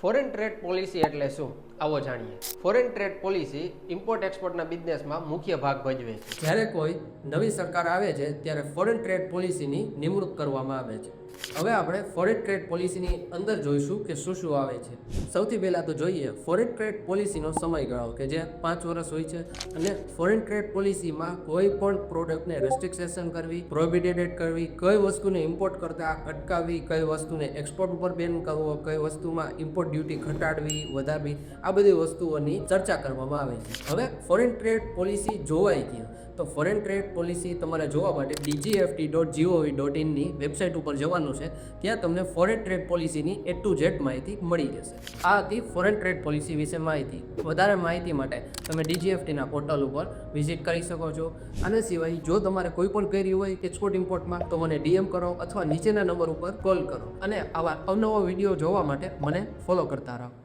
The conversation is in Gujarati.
ફોરેન ટ્રેડ પોલિસી એટલે શું? આવો જાણીએ. ફોરેન ટ્રેડ પોલિસી ઇમ્પોર્ટ એક્સપોર્ટના બિઝનેસમાં મુખ્ય ભાગ ભજવે છે. જ્યારે કોઈ નવી સરકાર આવે છે, ત્યારે ફોરેન ટ્રેડ પોલિસીની નિમણૂક કરવામાં આવે છે. હવે આપણે ફોરેન ટ્રેડ પોલિસીની અંદર જોઈશું કે શું શું આવે છે. સૌથી પહેલાં તો જોઈએ ફોરેન ટ્રેડ પોલિસીનો સમયગાળો કે જે પાંચ વર્ષ હોય છે, અને ફોરેન ટ્રેડ પોલિસીમાં કોઈ પણ પ્રોડક્ટને રેસ્ટ્રિક્સેશન કરવી પ્રોહિબિટેડ કરવી, કઈ વસ્તુને ઇમ્પોર્ટ કરતા અટકાવવી, કઈ વસ્તુને એક્સપોર્ટ ઉપર બેન કરવો, કઈ વસ્તુમાં ઇમ્પોર્ટ ડ્યુટી ઘટાડવી, વધારવી, આ બધી વસ્તુઓની ચર્ચા કરવામાં આવે છે. હવે ફોરેન ટ્રેડ પોલિસી જોવાઈ ગઈ તો ફોરેન ટ્રેડ પોલિસી તમારે જોવા માટે ડીજીએફટી ડોટ જીઓવી ડોટ ઇનની વેબસાઇટ ઉપર જવાનું છે. ત્યાં તમને ફોરેન ટ્રેડ પોલિસીની એ ટુ ઝેડ માહિતી મળી જશે. આ હતી ફોરેન ટ્રેડ પોલિસી વિશે માહિતી, વધારે માહિતી માટે તમે ડીજીએફટીના પોર્ટલ ઉપર વિઝિટ કરી શકો છો. આના સિવાય, જો તમારે કોઈ પણ query હોય એક્સપોર્ટ ઇમ્પોર્ટમાં તો મને ડીએમ કરો અથવા નીચેના નંબર ઉપર કોલ કરો. અને આવા અવનવા વીડિયો જોવા માટે મને ફોલો કરતા રહો.